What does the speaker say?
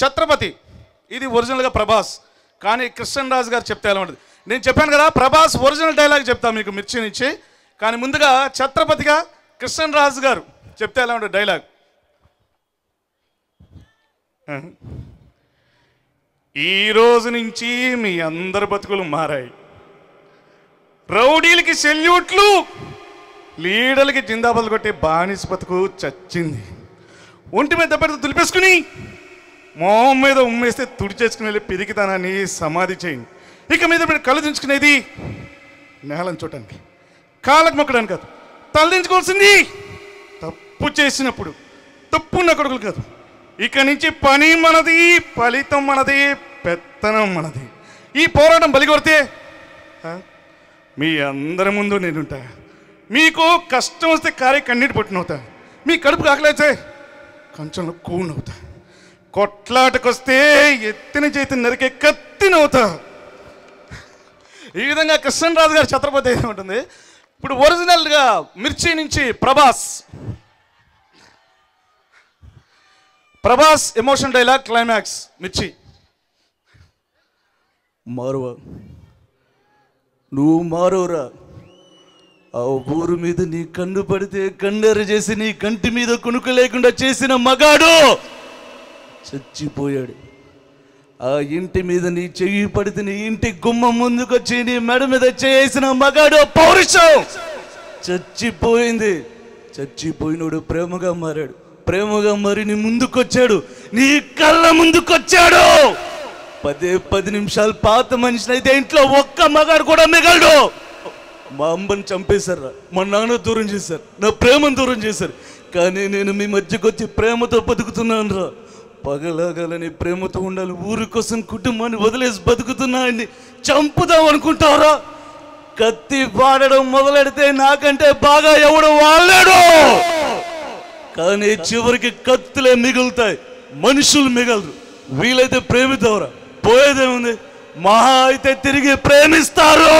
ఛత్రపతి. ఇది ఒరిజినల్గా ప్రభాస్. కానీ కృష్ణన్ రాజు గారు చెప్తే ఎలా ఉంటుంది? నేను చెప్పాను కదా ప్రభాస్ ఒరిజినల్ డైలాగ్ చెప్తాను మీకు మిర్చి నుంచి. కానీ ముందుగా ఛత్రపతిగా కృష్ణన్ రాజు గారు చెప్తే ఎలా ఉంటుంది డైలాగ్? ఈ రోజు నుంచి మీ అందరి బతుకులు మారాయి. రౌడీలకి సెల్యూట్లు లీడర్లకి జిందాబాద్ కొట్టే బానిస బతుకు చచ్చింది. ఒంటి మీద దెబ్బతో దులిపేసుకుని మొహం మీద ఉమ్మేస్తే తుడిచేసుకుని వెళ్ళి పిరికితానాన్ని సమాధి చేయండి. ఇక మీద మీరు కళ్ళు దించుకునేది నేలను చూడటానికి కాళ్ళకు మొక్కడానికి కాదు తలదించుకోవాల్సింది తప్పు చేసినప్పుడు తప్పున్న కొడుకులు కాదు. ఇక నుంచి పని మనది ఫలితం మనది పెత్తనం మనది. ఈ పోరాటం బలిగొడితే మీ అందరి ముందు నేనుంటా. మీకు కష్టం వస్తే కారే కన్నీటి పుట్టినవుతా. మీ కడుపు కాకలేచే కంచంలో కూనవుతా. కొట్లాటకొస్తే ఎత్తిన చేతి నరికే కత్తినవుతా ఈ విధంగా కృష్ణరాజు గారు ఛత్రపతి అయితే ఉంటుంది. ఇప్పుడు ఒరిజినల్గా మిర్చి నుంచి Prabhas. Prabhas emotion dialogue climax Mirchi. మారువ నువ్వు మారువరా. ఆ ఊరు మీద నీ కన్ను పడితే కన్నెర చేసి నీ కంటి మీద కునుకు లేకుండా చేసిన మగాడు. చచ్చిపోయాడు. ఆ ఇంటి మీద నీ చెయ్యి పడితే నీ ఇంటి గుమ్మం ముందుకొచ్చి నీ మెడ మీద చేసిన మగాడు పౌరుషం. చచ్చిపోయింది. చచ్చిపోయినోడు ప్రేమగా మారాడు. ప్రేమగా మరి నీ ముందుకొచ్చాడు. నీ కళ్ళ ముందుకొచ్చాడు. పదే పది నిమిషాలు పాత మనిషిని అయితే ఇంట్లో ఒక్క మగాడు కూడా మిగలడు. మా అమ్మని చంపేశారు? మా నాన్న దూరం చేశారు. నా ప్రేమను దూరం చేశారు. కానీ నేను మీ మధ్యకొచ్చి ప్రేమతో బతుకుతున్నాను రా పగలగలని ప్రేమతో ఉండాలి. ఊరి కోసం కుటుంబాన్ని వదిలేసి బతుకుతున్నాయని చంపుదాం అనుకుంటారా? కత్తి వాడడం మొదలెడితే నాకంటే బాగా ఎవడు వాళ్ళాడు కానీ చివరికి కత్తులే మిగులుతాయి. మనుషులు మిగలరు. వీలైతే ప్రేమితోరా పోయేదేముంది? మహా అయితే తిరిగి ప్రేమిస్తారు.